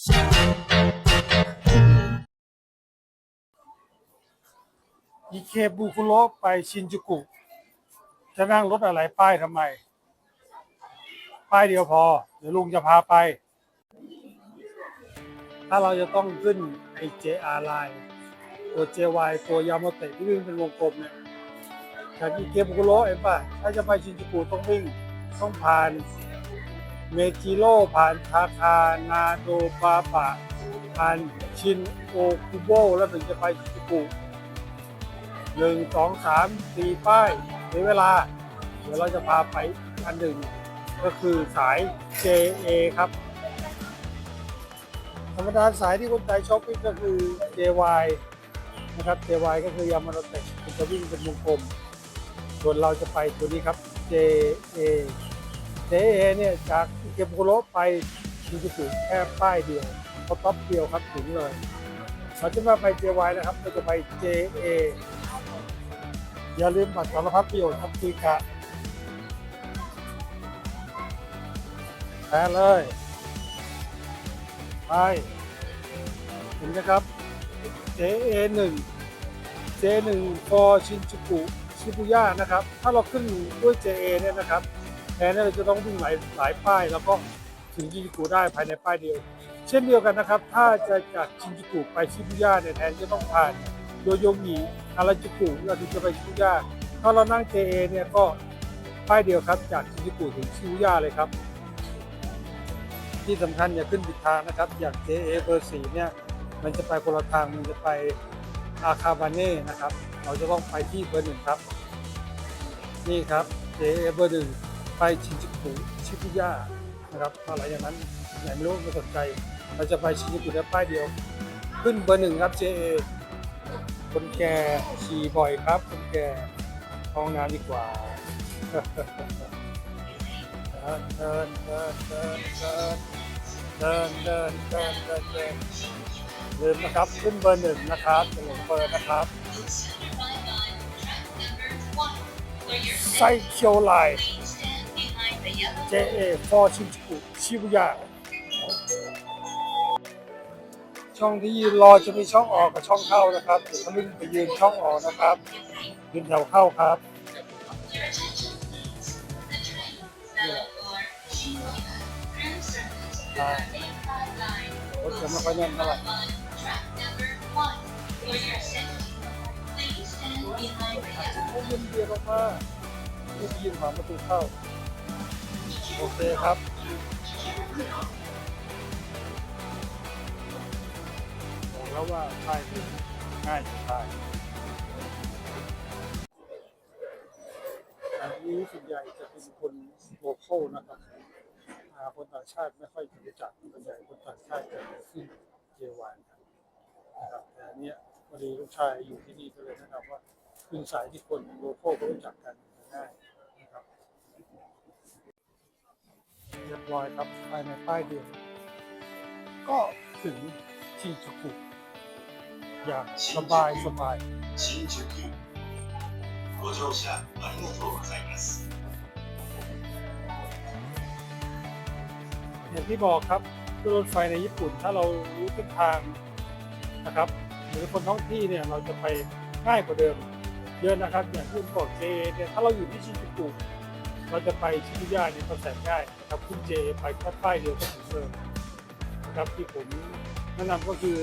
อิเคบุคุโรไปชินจูกุ จะนั่งรถอะไรป้ายทำไม ป้ายเดียวพอ เดี๋ยวลุงจะพาไป ถ้าเราจะต้องขึ้นไอ JR Line ตัว JY ตัวยามาเตะที่วิ่งเป็นวงกลมเนี่ยจากอิเคบุคุโรเห็นป่ะ ถ้าจะไปชินจูกุต้องวิ่งต้องผ่าน เมจิโร่ผ่านทาคานาโดปาปะ ผ่านชินโอคุโบแล้วถึงจะไปชินจูกุหนึ่งสองสามสี่ป้ายเสียเวลา เดี๋ยวเราจะพาไปอันหนึ่ง ก็คือสาย JA ครับ ธรรมดาสายที่คนไทยชอบวิ่งก็คือ JY นะครับ JY ก็คือยามาโนเตะจะวิ่งเป็นวงกลม ส่วนเราจะไปตัวนี้ครับ JA JA เนี่ยจากเกบุโรไปชินจูกุแค่ป้ายเดียวพอท็อปเดียวครับถึงเลยเราจะมาไป JY นะครับเราจะไป JA อย่าลืมบัตรสารพัดประโยชน์ครับตีกะแพ้เลยไปเห็นนะครับ JA1 J1 for ชินจูกุชิบุย่านะครับ ถ้าเราขึ้นด้วย JA เนี่ยนะครับ แทนที่เราจะต้องวิ่งหลายหลายป้าย แล้วก็ถึงชินจูกุได้ภายในป้ายเดียว เช่นเดียวกันนะครับ ถ้าจะจากชินจูกุไปชิบุย่าเนี่ยแทนจะต้องผ่านโยโยงิอาราจูกุเราถึงจะไปชิบุย่าถ้าเรานั่ง JA เนี่ยก็ป้ายเดียวครับ จากชินจูกุถึงชิบุย่าเลยครับ ที่สำคัญอย่าขึ้นผิดทางนะครับอย่าง JA เบอร์4เนี่ยมันจะไปคนละทางมันจะไปอาคาบาเน่นะครับ เราจะต้องไปที่เบอร์หนึ่งครับ นี่ครับ JA เบอร์หนึ่ง ไปชินจูกุชิบุย่านะครับอะไรอย่างนั้นไหนไม่รู้ไม่สนใจ เราจะไปชินจูกุได้ป้ายเดียว ขึ้นเบอร์หนึ่งครับ JA คนแก่ขี่บ่อยครับ คนแก่ห้องน้ำดีกว่าเดินเดินเดินเดินเดินเดินเดินเดินเดินลืมนะครับขึ้นเบอร์หนึ่งนะครับจะหลงเบอร์นะครับไซเคียวไลน์ JA for ชินจูกุชิบุย่าช่องที่ยืนรอจะมีช่องออกกับช่องเข้านะครับเดี๋ยวถ้าไม่ไปยืนช่องออกนะครับ ยืนแถวเข้าครับรถจะไม่ค่อยแน่นเท่าไหร่ผมยืนเบียร์ลงมายืนยืนผ่านประตูเข้า โอเคครับบอกแล้วว่าป้ายง่ายจะตายอันนี้ส่วนใหญ่จะเป็นคนโลโก้นะครับอาคนต่างชาติไม่ค่อยจะรู้จักส่วนใหญ่คนต่างชาติจะขึ้นเจวานนะครับแต่เนี้ยพอดีลูกชายอยู่ที่นี่ก็เลยแนะนำว่าขึ้นสายที่คนโลโก้ก็รู้จักกันง่ายนะครับ เรียบร้อยครับภายในป้ายเดียว ก็ถึงชินจูกุอย่างสบายสบาย 新宿ご乗車ありがとうございます อย่างที่บอกครับรถไฟในญี่ปุ่นถ้าเรารู้เส้นทางนะครับ หรือคนท้องที่เนี่ยเราจะไปง่ายกว่าเดิม เยอะนะครับ อย่างที่ผมบอกเจเนี่ยถ้าเราอยู่ที่ชินจูกุ เราจะไปชิบุย่าเนี่ยก็แสนง่ายนะครับขึ้นเจไปแค่ป้ายเดียวก็ถึงเลยนะครับที่ผมแนะนำก็คือ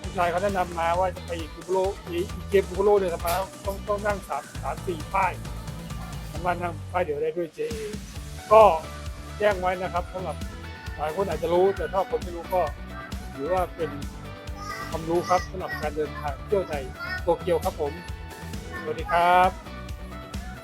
ผู้ชายเขาแนะนำมาว่าจะไปอีกบุโรอีกเกมบุโรเนี่ยทำไมต้องต้องนั่งสามสามสี่ป้ายสามารถนั่งป้ายเดียวได้ด้วยเจก็แจ้งไว้นะครับสำหรับหลายคนอาจจะรู้แต่ถ้าคนไม่รู้ก็ถือว่าเป็นความรู้ครับสำหรับการเดินทางเที่ยวในโตเกียวครับผม สวัสดีครับ